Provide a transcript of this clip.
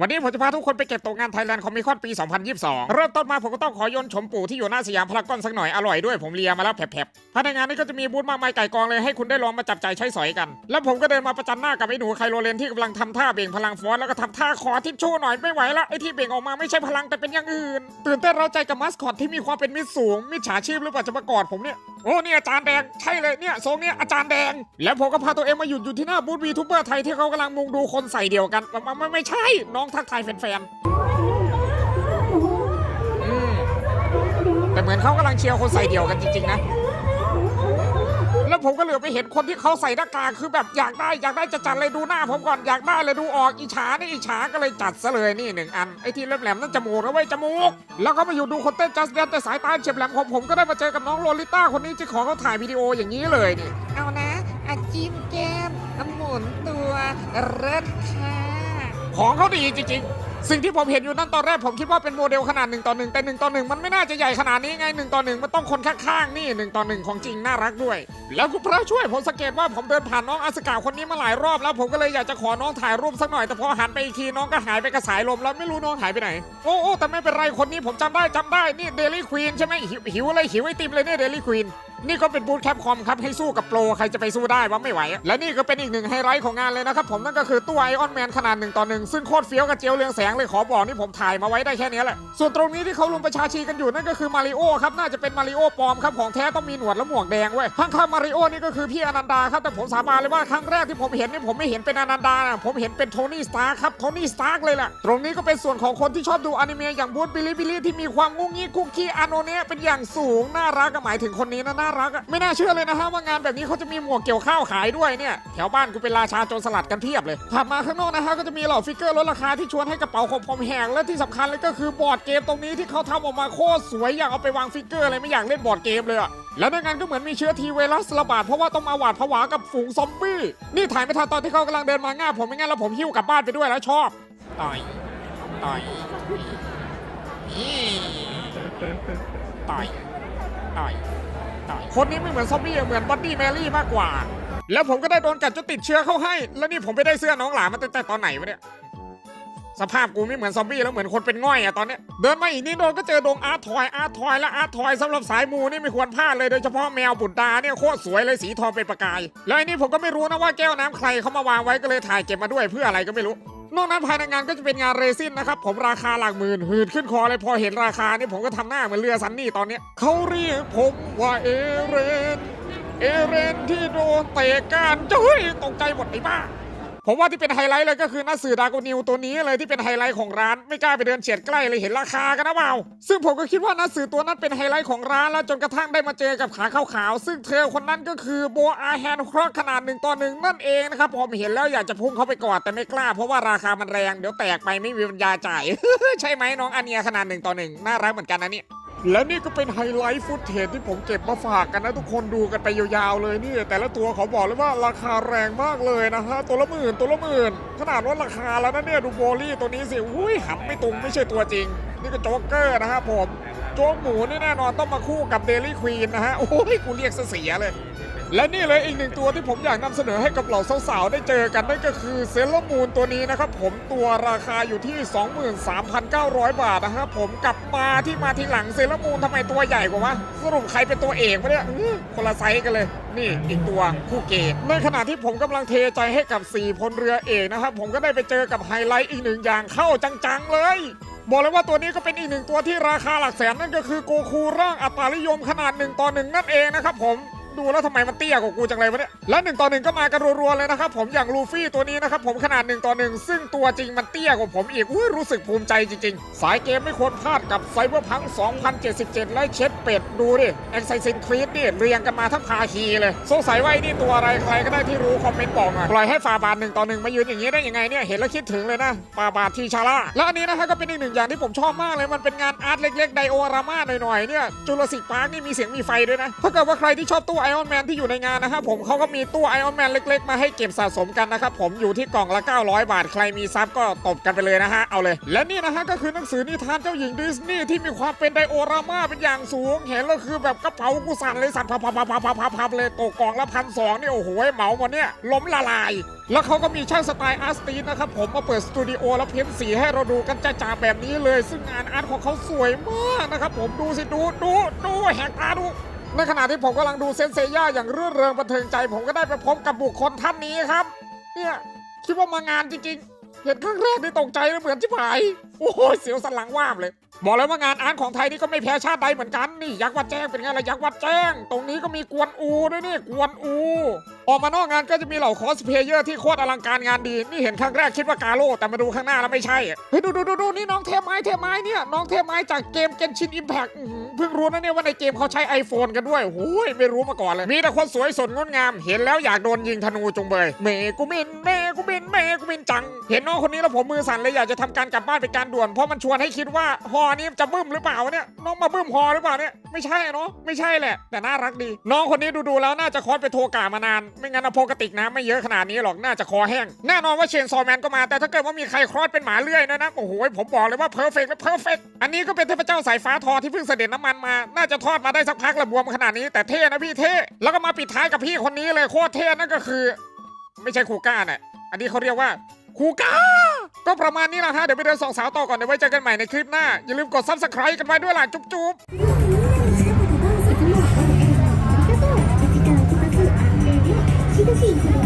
วันนี้ผมจะพาทุกคนไปเก็บตกงานไทยแลนด์คอมมิคอนปี 2022 เริ่มต้นมาผมก็ต้องขอยนชมปู่ที่อยู่หน้าสยามพารากอนสักหน่อยอร่อยด้วยผมเลียมาแล้วแผลบๆภายในงานนี้ก็จะมีบูธมากมายไก่กองเลยให้คุณได้ลองมาจับใจใช้สอยกัน แล้วผมก็เดินมาประจันหน้ากับไอ้หนูไคโรเลนที่กำลังทำท่าเบ่งพลังฟอสแล้วก็ทำท่าขอทิชชู่หน่อยไม่ไหวละไอ้ที่เบ่งออกมาไม่ใช่พลังแต่เป็นอย่างอื่น ตื่นเต้นเราใจกับมัสคอตที่มีความเป็นมิตรสูงมิจฉาชีพหรือเปล่าจะมากอดผมเนี่ย โอ้เนี่ยอาจารย์แดงใช่เลยเนี่ยทรงเนี่ยอาจารย์แดง แล้วผมก็พาตัวเองมาหยุดอยู่ที่หน้าบูธวีทูเบอร์ไทยที่เขากำลังมุงดูคนใส่เดียวกันไม่ไม่ไม่ใช่ น้องทักทายแฟนๆอืมแต่เหมือนเขากำลังเชียร์คนใส่เดียวกันจริงๆนะ แล้วผมก็เหลือไปเห็นคนที่เขาใส่หน้ากากคือแบบอยากได้อยากได้จะจัดเลยดูหน้าผมก่อนอยากได้เลยดูออกอิจฉานี่อิจฉาก็เลยจัดซะเลยนี่หนึ่งอันไอ้ที่แหลมๆนั่นจมูกนะเว้ยจมูก แล้วก็มาอยู่ดูคนเต้นจัสเดนแต่สายตาเฉียบแหลมของผมก็ได้มาเจอกับน้องโลลิต้าคนนี้ที่ขอเขาถ่ายวิดีโออย่างนี้เลยนี่เอานะอาจิ้มแก้มอะหมุนตัวเริดค่ะของเขาดีจริงๆ สิ่งที่ผมเห็นอยู่นั่นตอนแรกผมคิดว่าเป็นโมเดลขนาดหนึ่งต่อหนึ่งแต่หนึ่งต่อหนึ่งมันไม่น่าจะใหญ่ขนาดนี้ไงหนึ่งต่อหนึ่งมันต้องคนข้างๆนี่หนึ่งต่อหนึ่งของจริงน่ารักด้วย แล้วคุณพระช่วยผมสังเกตว่าผมเดินผ่านน้องอาสกาคนนี้มาหลายรอบแล้วผมก็เลยอยากจะขอน้องถ่ายรูปสักหน่อยแต่พอหันไปอีกทีน้องก็หายไปกระสายลมแล้วไม่รู้น้องหายไปไหนโอ้โอ้แต่ไม่เป็นไรคนนี้ผมจำได้จำได้นี่เดลี่ควีนใช่ไหมหิวหิวอะไรหิวไอติมเลยเนี่ยเดลี่ควีน นี่ก็เป็นบูธแคปคอมครับให้สู้กับโปรใครจะไปสู้ได้ว่าไม่ไหว และนี่ก็เป็นอีกหนึ่งไฮไลท์ของงานเลยนะครับผมนั่นก็คือตู้ไอออนแมนขนาดหนึ่งต่อหนึ่งซึ่งโคตรเฟี้ยวกับเจียวเรืองแสงเลยขอบอกนี่ผมถ่ายมาไว้ได้แค่นี้แหละส่วนตรงนี้ที่เขาลุมประชาชีกันอยู่นั่นก็คือมาริโอครับน่าจะเป็นมาริโอปลอมครับของแท้ต้องมีหนวดและหมวกแดงเว้ยข้างๆมาริโอนี่ก็คือพี่อนันดาครับแต่ผมสาบานเลยว่าครั้งแรกที่ผมเห็นนี่ผมไม่เห็นเป็นอนันดานะผมเห็นเป็นโทนี่สตาร์ครับโทนี่สตาร์เลยแหละตรงนี้ก็เป็นส่วนของคนที่ชอบดูอนิเมะอย่างบูธบิลิบิลิที่มีความงุ้งงี้คุกกี้อาโนเนะเป็นอย่างสูงน่ารักก็หมายถึงคนนี้นะน่ารักอะไม่น่าเชื่อเลยนะฮะว่างานแบบนี้เขาจะมีหมวกเกี่ยวข้าวขายด้วยเนี่ยแถวบ้านกูเป็นราชาโจรสลัดกันเพียบเลยถัดมาข้างนอกนะฮะก็จะมีเหล่าฟิกเกอร์ลดราคาที่ชวนให้กระเป๋าของผมแหงและที่สำคัญเลยก็คือบอร์ดเกมตรงนี้ที่เขาทำออกมาโคตรสวยอยากเอาไปวางฟิกเกอร์เลยไม่อยากเล่นบอร์ดเกมเลยอะแล้วในงานก็เหมือนมีเชื้อทีไวรัสระบาดเพราะว่าต้องมาหวาดผวากับฝูงซอมบี้นี่ถ่ายไม่ทันตอนที่เขากำลังเดินมาง่าผมไม่งั้นแล้วผมหิ้วกลับบ้านไปด้วยแล้วชอบต่อยต่อยอีต่อย ต่อย คนนี้ไม่เหมือนซอมบี้อะเหมือนบัดดี้แมรี่มากกว่า แล้วผมก็ได้โดนกัดจนติดเชื้อเข้าให้ แล้วนี่ผมไปได้เสื้อน้องหลามาตั้งแต่ตอนไหนวะเนี่ย สภาพกูไม่เหมือนซอมบี้แล้วเหมือนคนเป็นง่อยอะตอนเนี้ย เดินมาอีกนิดโดนก็เจอดงอาร์ทอยอาร์ทอยและอาร์ทอยสำหรับสายมูนี่ไม่ควรพลาดเลยโดยเฉพาะแมวบุตรดาเนี่ยโคตรสวยเลยสีทองเป็นประกาย แล้วไอ้นี่ผมก็ไม่รู้นะว่าแก้วน้ำใครเขามาวางไว้ก็เลยถ่ายเก็บมาด้วยเพื่ออะไรก็ไม่รู้ นอกนั้นภายในงานก็จะเป็นงานเรซินนะครับผมราคาหลักหมื่นหืดขึ้นคอเลยพอเห็นราคานี่ผมก็ทำหน้าเหมือนเรือซันนี่ตอนเนี้ยเขาเรียกผมว่าเอเรนเอเรนที่โดนเตะก้านเฮ้ยตกใจหมดไอ้บ้า ผมว่าที่เป็นไฮไลท์เลยก็คือหนักสื่อดาโกนิวตัวนี้เลยที่เป็นไฮไลท์ของร้านไม่กล้าไปเดินเฉียดใกล้เลยเห็นราคากันนะเปล่าซึ่งผมก็คิดว่าหนักสื่อตัวนั้นเป็นไฮไลท์ของร้านแล้วจนกระทั่งได้มาเจอกับขาขาวๆซึ่งเธอคนนั้นก็คือโบอาแฮนครอกขนาดหนึ่งต่อหนึ่งนั่นเองนะครับผมเห็นแล้วอยากจะพุ่งเข้าไปกอดแต่ไม่กล้า เพราะว่าราคามันแรงเดี๋ยวแตกไปไม่มีปัญญาจ่าย ใช่ไหมน้องอันเนียขนาดหนึ่งต่อหนึ่งน่ารักเหมือนกันนะเนี่ย และนี่ก็เป็นไฮไลท์ฟุตเทจที่ผมเก็บมาฝากกันนะ ทุกคนดูกันไปยาวๆเลยนี่ แต่ละตัวเขาบอกเลยว่าราคาแรงมากเลยนะฮะ ตัวละหมื่นตัวละหมื่น ขนาดลดราคาแล้วนะเนี่ย ดูโบลี่ตัวนี้สิอุ้ยหำไม่ตรงไม่ใช่ตัวจริง นี่ก็โจ๊กเกอร์นะฮะผม โจ๊กหมูนี่แน่นอนต้องมาคู่กับเดลี่ควีนนะฮะ โอ้ยกูเรียกเสียเลย และนี่เลยอีกหนึ่งตัวที่ผมอยากนำเสนอให้กับเหล่าสาวๆ ได้เจอกันนั่นก็คือเซเลมูนตัวนี้นะครับผมตัวราคาอยู่ที่ 23,900 บาทนะฮะผมกลับมาที่มาทีหลังเซเลมูนทำไมตัวใหญ่กว่าวะสรุปใครเป็นตัวเอกวะเนี่ยอื้อคนละไซส์กันเลย นี่อีกตัวคู่เกตในขณะที่ผมกำลังเทใจให้กับ 4พลเรือเอกนะครับผมก็ได้ไปเจอกับไฮไลท์อีกหนึ่งอย่างเข้าจังๆเลยบอกเลยว่าตัวนี้ก็เป็นอีกหนึ่งตัวที่ราคาหลักแสนนั่นก็คือโกคูร่างอัตรานิยมขนาดหนึ่งต่อหนึ่งนั่นเองนะครับผม ดูแล้วทำไมมันเตี้ยกว่ากูจังเลยวะเนี่ยและหนึ่งต่อหนึ่งก็มากันรัวๆเลยนะครับผมอย่างลูฟี่ตัวนี้นะครับผมขนาดหนึ่งต่อหนึ่งซึ่งตัวจริงมันเตี้ยกว่าผมอีกอุ้ยรู้สึกภูมิใจจริงๆ สายเกมไม่ควรพลาดกับไซเบอร์พัง2077 และเช็ดเป็ดดูดิแอ็กไซซินครีดนี่เรียงกันมาทั้งพาคีเลยสงสัยว่านี่ตัวอะไรใครก็ได้ที่รู้คอมเมนต์บอกหน่อยปล่อยให้ฟาบาทหนึ่งต่อหนึ่งมายืนอย่างนี้ได้ยังไงเนี่ยเห็นแล้วคิดถึงเลยนะฟาบาททีชาร่าแล้วอันนี้นะฮะก็เป็นอีกหนึ่งอย่างที่ผมชอบมากเลยมันเป็นงานอาร์ตเล็กๆไดโอรามาหน่อยๆเนี่ยจุลศิกพาร์คนี่มีเสียงมีไฟด้วยนะถ้าเกิดว่าใครที่ชอบตู้ไอออนแมนที่อยู่ในงานนะครับผมเขาก็มีตู้ไอออนแมนเล็ก ๆ มาให้เก็บสะสมกันนะครับผมอยู่ที่กล่องละ 900 บาท ใครมีซับก็ตบกันไปเลยนะฮะเอาเลย และนี่นะฮะก็คือหนังสือนิทานเจ้าหญิงดิสนีย์ที่มีความเป็นไดโอรามาเป็นอย่างสูง เห็นแล้วคือแบบกระเป๋ากูสั่นเลยสั่นพับพับพับพับพับพับพับเลยตกกล่องละพันสองนี่โอ้โหเหมาหมดเนี่ยล้มละลาย แล้วเขาก็มีช่างสไตล์อาร์ตสตีนนะครับผมมาเปิดสตูดิโอแล้วเพ้นสีให้เราดูกันจ้าๆแบบนี้เลย ซึ่งงานอาร์ตของเขาสวยมากนะครับผมดูสิดูดูดูแหกตาดู ในขณะที่ผมกำลังดูเซนเซย่าอย่างรื่นเริงบันเทิงใจ ผมก็ได้ไปพบกับบุคคลท่านนี้ครับ เนี่ยคิดว่ามางานจริงๆ เห็นครั้งแรกนี่ตกใจเลยเหมือนชิบหาย โอ้โหเสียวสันหลังว่ามเลย บอกเลยว่างานอาร์ตของไทยนี่ก็ไม่แพ้ชาติใดเหมือนกันนี่ยักษ์วัดแจ้งเป็นไงล่ะยักษ์วัดแจ้ง ตรงนี้ก็มีกวนอูด้วยนี่กวนอู ออกมานอกงานก็จะมีเหล่าคอสเพลเยอร์ที่โคตรอลังการงานดีนี่เห็นครั้งแรกคิดว่ากาโลแต่มาดูข้างหน้าแล้วไม่ใช่อะเฮ้ยดูดูดูดูนี่น้องเทพไม้เทพไม้เนี่ยน้องเทพไม้จากเกมเกนชินอิมแพ เพิ่งรู้นะเนี่ยว่าในเกมเขาใช้ iPhone กันด้วยโอ้ยไม่รู้มาก่อนเลย มีแต่คนสวยสดงดงาม เห็นแล้วอยากโดนยิงธนูจงเบยเมกูมินเมกูมิน เมกูมินจัง เห็นน้องคนนี้แล้วผมมือสั่นเลยอยากจะทำการกลับบ้านเป็นการด่วน เพราะมันชวนให้คิดว่าฮอนี้จะบึ้มหรือเปล่าเนี่ย น้องมาบึ้มฮอหรือเปล่าเนี่ย ไม่ใช่เนาะ ไม่ใช่แหละ แต่น่ารักดี น้องคนนี้ดูๆแล้วน่าจะคอสไปโทรกามานาน ไม่งั้นอโพกติกน้ำไม่เยอะขนาดนี้หรอก น่าจะคอแห้ง แน่นอนว่าเชนซอแมนก็มา แต่ถ้าเกิดว่ามีใครคลอดเป็นหมาเลื่อยนะนะ โอ้โห ผมบอกเลยว่าเพอร์เฟกต์และเพอร์เฟกต์อันนี้ก็เป็นเทพเจ้าสายฟ้าทอที่เพิ่งเสด็จน้ำมันมา น่าจะทอดมาได้สักพักละบวมขนาดนี้แต่เท่นะพี่เท่ แล้วก็มาปิดท้ายกับพี่คนนี้เลยโคตรเท่นั่นก็คือ ไม่ใช่คูก้าเนี่ย อันนี้เขาเรียกว่าคูกาก็ประมาณนี้แหละฮะ เดี๋ยวไปเดินสองสาวต่อก่อนเดี๋ยวไว้เจอกันใหม่ในคลิปหน้า อย่าลืมกดซับสไคร b e กันไว้ด้วยล่ะ จุ๊บๆ 시드스 인터뷰